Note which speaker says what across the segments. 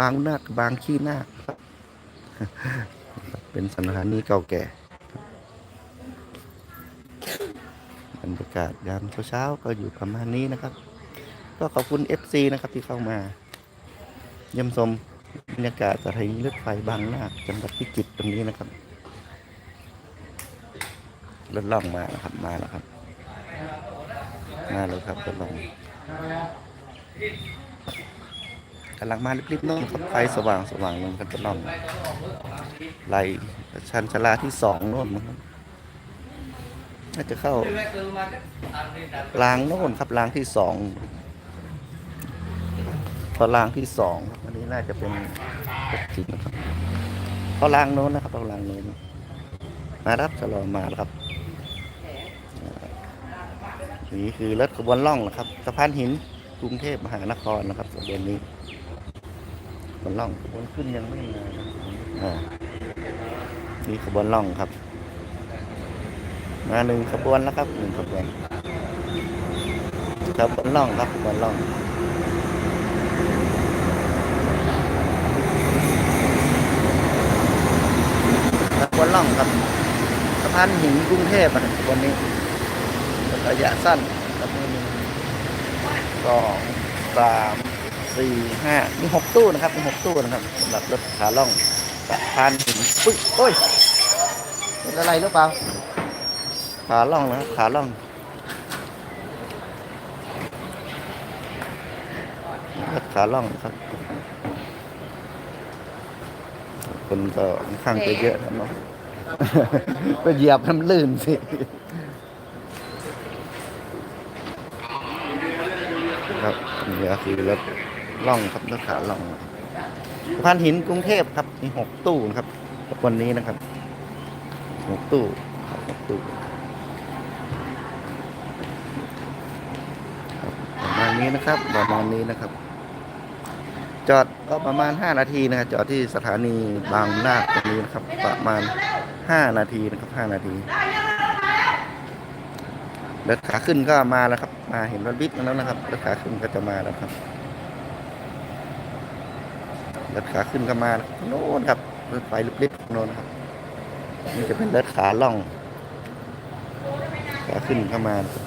Speaker 1: บางนาคบางขี้นาคครับ เป็นสถานีเก่าแก่บรรยากาศยามเช้าๆก็อยู่ประมาณนี้นะครับ ก็ขอบคุณ FC นะครับที่เข้ามาเยี่ยมชมบรรยากาศสถานีรถไฟบางนาคจังหวัดพิจิตรตรงนี้นะครับรถล่องมาแล้วครับมาแล้วครับ มาแล้วครับรถล่อง กำลังมารีบๆน้นครับไฟสว่างสว่างลงกันรถล่องไล่ชันชลาที่สองโน่นนะครับน่าจะเข้ารางโน่นครับรางที่สองพอรางที่สองครับอันนี้น่าจะเป็นรถจริงนะครับพอรางโน้นนะครับพอรางโน้นมารับชะลอมาแล้วครับนี่คือรถขบวนล่องนะครับสะพานหินกรุงเทพมหานครนะครับขบวนนี้ ขบวนล่องขบวนขึ้นยังไม่มานะครับอ่านี่ขบวนล่องครับ มาหนึ่งขบวนแล้วครับหนึ่งขบวนขบวนล่องครับขบวนล่องขบวนล่องครับสะพานหินกรุงเทพนะครับขบวนนี้ระยะสั้นครับหนึ่งสองสาม สี่ห้ามีหกตู้นะครับมีหกตู้นะครับสำหรับรถขาล่องสะพานหินอุ้ยโอ้ยเป็นอะไรหรือเปล่าขาล่องนะครับขาล่องรถขาล่องครับ คนก็ค่อนข้างจะเยอะนะเนาะไปเหยียบน้ำลื่นสิครับนี่ก็คือรถ ล่องครับรถขาล่องสะพานหินกรุงเทพครับ มีหกตู้นะครับ วันนี้นะครับหกตู้หกตู้ครับประมาณนี้นะครับประมาณนี้นะครับ จอดก็ประมาณ5นาทีนะครับจอดที่สถานีบางนาคตรงนี้นะครับ ประมาณ5นาทีนะครับ5นาทีรถขาขึ้นก็มาแล้วครับ มาเห็นรถบิ๊กแล้วนะครับรถขาขึ้นก็จะมาแล้วครับ รถขาขึ้นก็มาแล้วโน่นครับรถไฟลิบๆโน่นครับนี่จะเป็นรถขาล่องขาขึ้นก็มานะครับ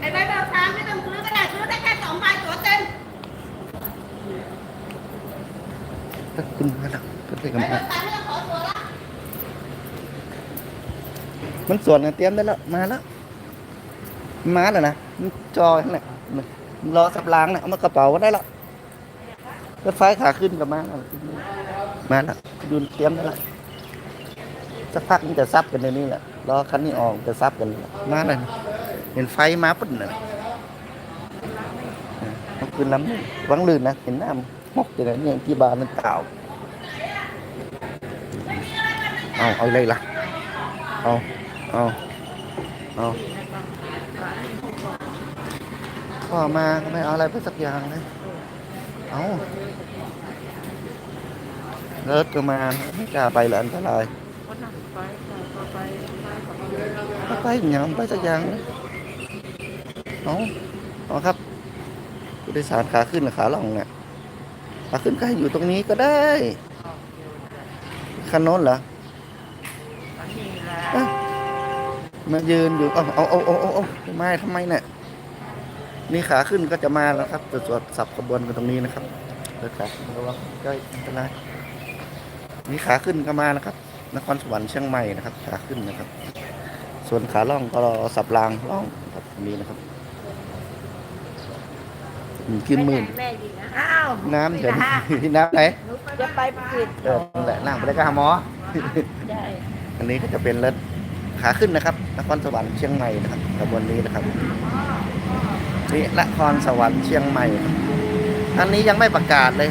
Speaker 2: ไอ้ใบเบิกทางไม่ต้องซื้อก็ได้ซื้อได้แค่สองใบตัวเต็ม
Speaker 1: รถขึ้นมาแล้วรถไฟก็
Speaker 2: ใบ
Speaker 1: มา
Speaker 2: เบิกทางไม่ต้องขอตัวละ
Speaker 1: มันสวนกันเตรียมได้แล้ว มาแล้ว มาแล้วนะมันจอนั่นแหละรอสับล้างนะเอามากระเป๋าก็ได้ล้วรถไฟขาขึ้นกับมาแล้วมาแล้วดูเตรียมได้แล้วสักพักมันจะซับกันในนี้แหละรอคันนี้ออกจะซับกันนี่แหละมาเลยเห็นไฟมาปุ๊บน่ะมันคืนล้ำวังลื่นนะเห็นน้ำมกอย่างนี้ที่บานมันเก่าเอาเอาเลยล่ะเอาเอา เอาพ่อมาก็ไม่เอาอะไรไปสักอย่างเลยเอารถก็มาไม่กล้าไปเลยอันตรายก็ไปอย่างไปสักอย่างเลยเอาเอาครับผู้โดยสารขาขึ้นหรือขาลงเนี่ยขาขึ้นก็ให้อยู่ตรงนี้ก็ได้คันโน้นเหรออ มายืนอยู่เอาเอาเอาเอาเอาเอามาทำไมเนี่ยนี่ขาขึ้นก็จะมาแล้วครับตรวจสับขบวนกันตรงนี้นะครับเดินขาขึ้นระวังใกล้อันตรายนี่ขาขึ้นก็มานะครับ นครสวรรค์เชียงใหม่นะครับ ขาขึ้นนะครับ ส่วนขาล่องก็รอสับรางล่องครับตรงนี้นะครับมีขึ้นหมื่น
Speaker 2: แม่ดีนะอ้าว
Speaker 1: น้ำเดี๋ยวน้ำไหน
Speaker 2: จะไปประกิด
Speaker 1: เออนั่นแหละนั่งไปได้ก็หาหมอ
Speaker 2: ใช่
Speaker 1: อันนี้ก็จะเป็นรถ ขาขึ้นนะครับนครสวรรค์เชียงใหม่นะครับขบวนนี้นะครับนี่นครสวรรค์เชียงใหม่อันนี้ยังไม่ประกาศเลย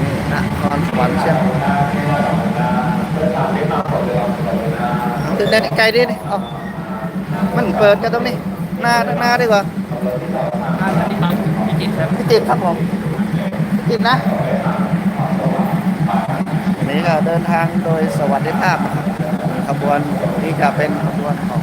Speaker 1: นี่นครสวรรค์เชียงใหม่เอาถึงได้ไกลดิเอามันเปิดกันตรงนี้ หน้าหน้าดีกว่าพี่ติดครับผมพี่ติดนะวันนี้ก็เดินทางโดยสวัสดิภาพ ขบวนที่จะเป็นขบวนของ